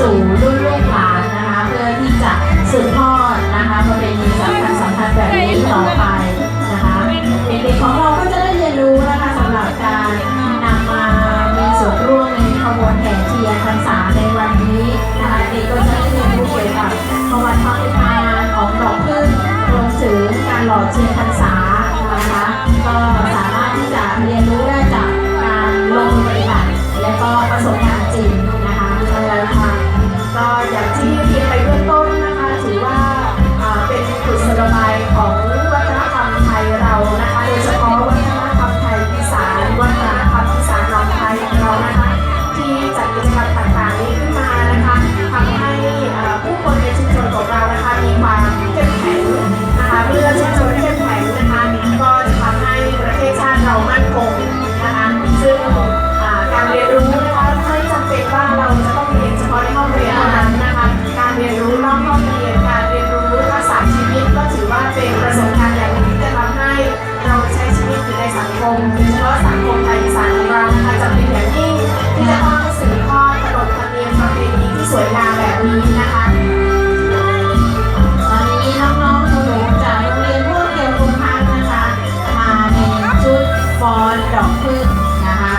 สู่รุ่นลูกหลานนะคะ เพื่อที่จะสืบทอดนะคะประเพณีสำคัญสำคัญแบบนี้ต่อไป ดอกพึ่งนะคะ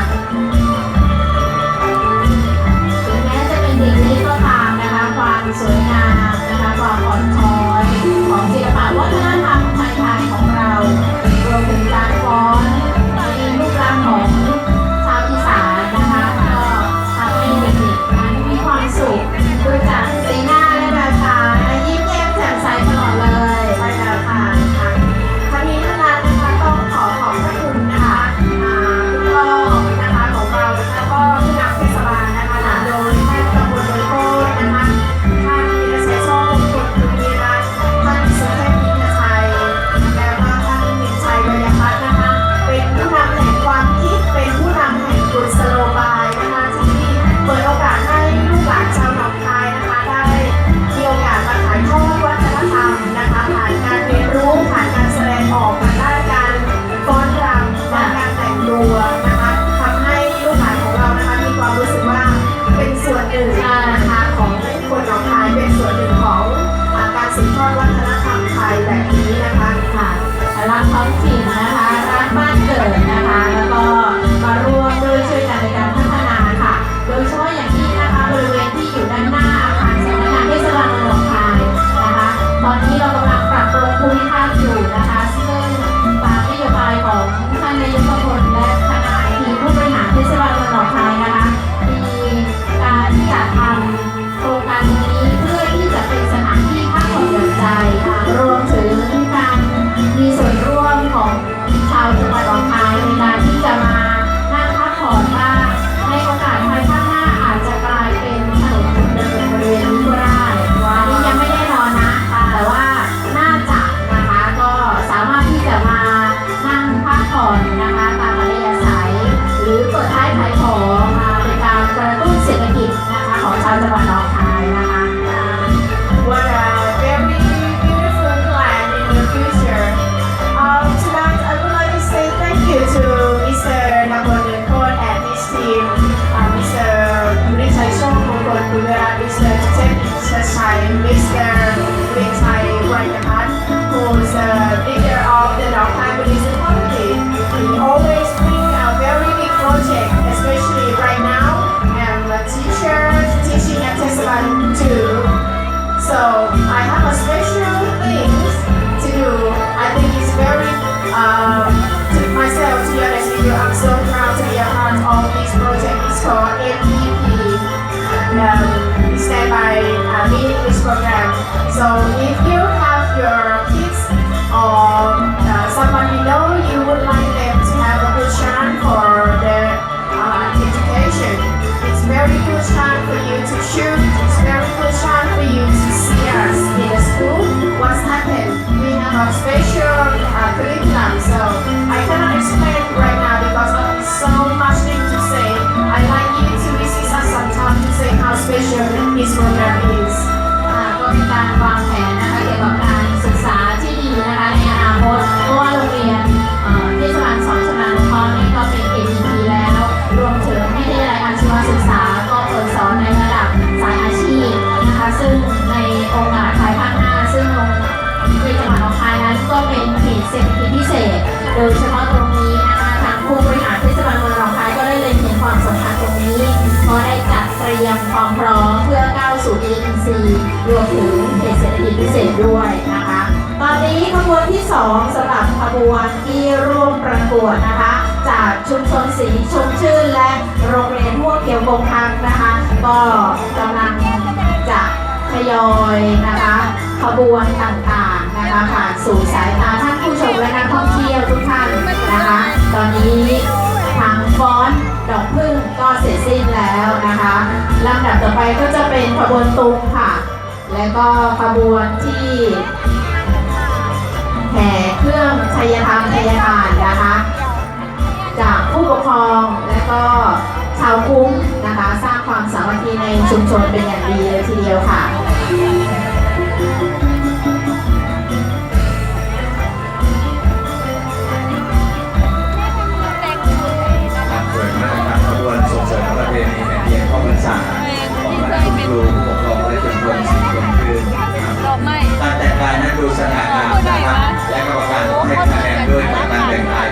สู่ ANC รวมถึงเขตเศรษฐกิจพิเศษด้วยนะคะ ตอนนี้ขบวนที่ 2สำหรับขบวนที่ร่วมประกวดนะคะ จากชุมชนสีชมชื่นและโรงเรียนหัวเขียวกงทังนะคะ ก็กำลังจะทยอยนะคะขบวนต่างๆนะคะผ่านสู่สายตาท่านผู้ชมและนักท่องเที่ยวทุกท่านนะคะ ตอนนี้ทางฟ้อนดอกพึ่งก็เสร็จสิ้นแล้วนะคะ ลำดับต่อไปก็จะเป็นขบวนตุงค่ะ และก็ขบวนที่แห่เครื่องชัยธรรมชัยทานนะคะ จากผู้ปกครองและก็ชาวคุ้มนะคะ สร้างความสามัคคีในชุมชนเป็นอย่างดีเลยทีเดียวค่ะ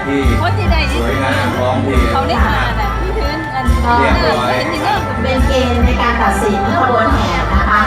ที่คนที่ใดสวยงามพร้อมเพรียง เขาได้นะมาครับน่ะที่พื้นอันก็เรียบร้อย เห็นจริงก็เป็นเกณฑ์ในการตัดสินขบวนแห่นะคะ